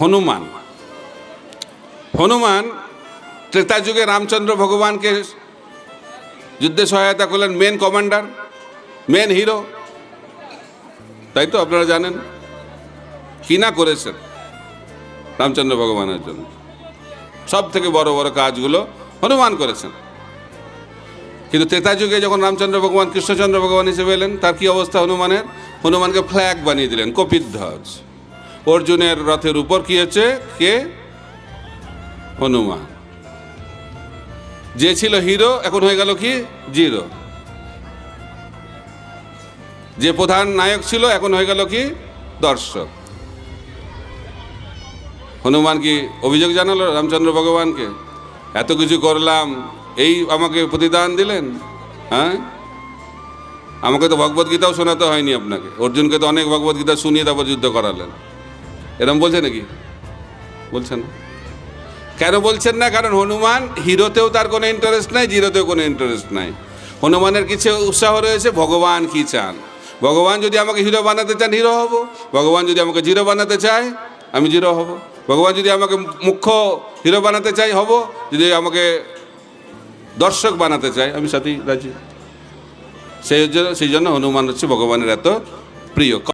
হনুমান। হনুমান ত্রেতা যুগে রামচন্দ্র ভগবানকে যুদ্ধে সহায়তা করলেন মেন কমান্ডার মেন হিরো তাই তো আপনারা জানেন? কি না করেছেন রামচন্দ্র ভগবানের জন্য? সব থেকে বড় বড় কাজগুলো হনুমান করেছেন। কিন্তু ত্রেতা যুগে যখন রামচন্দ্র ভগবান, কৃষ্ণচন্দ্র ভগবান হিসেবে এলেন, তার কি অবস্থা হনুমানের? হনুমানকে ফ্ল্যাগ বানিয়ে দিলেন, কপিধ্বজ। অর্জুনের রথের উপর কি হচ্ছে? কে? হনুমান। যে ছিল হিরো, এখন হয়ে গেল কি? জিরো। যে প্রধান নায়ক ছিল, এখন হয়ে গেল কি? দর্শক। হনুমান কি অভিযোগ জানালো রামচন্দ্র ভগবানকে? এত কিছু করলাম, এই আমাকে প্রতিদান দিলেন? হ্যাঁ? আমাকে তো ভগবদ্গীতাও শোনাতে হয়নি আপনাকে। অর্জুনকে তো অনেক ভগবদ্গীতা শুনিয়ে তারপর যুদ্ধ করালেন। এরম বলছে নাকি? বলছেন। কেন বলছেন না? কারণ হনুমান হিরোতেও তার কোনো ইন্টারেস্ট নাই, জিরোতেও কোনো ইন্টারেস্ট নাই। হনুমানের কিছু উৎসাহ রয়েছে? ভগবান কি চান? ভগবান যদি আমাকে হিরো বানাতে চান, হিরো হব। ভগবান যদি আমাকে জিরো বানাতে চায়, আমি জিরো হব। ভগবান যদি আমাকে মুখ্য হিরো বানাতে চাই হব। যদি আমাকে দর্শক বানাতে চায়, আমি সাথেই রাজি। সেই জন্য সেই জন্য হনুমান হচ্ছে ভগবানের এত প্রিয়।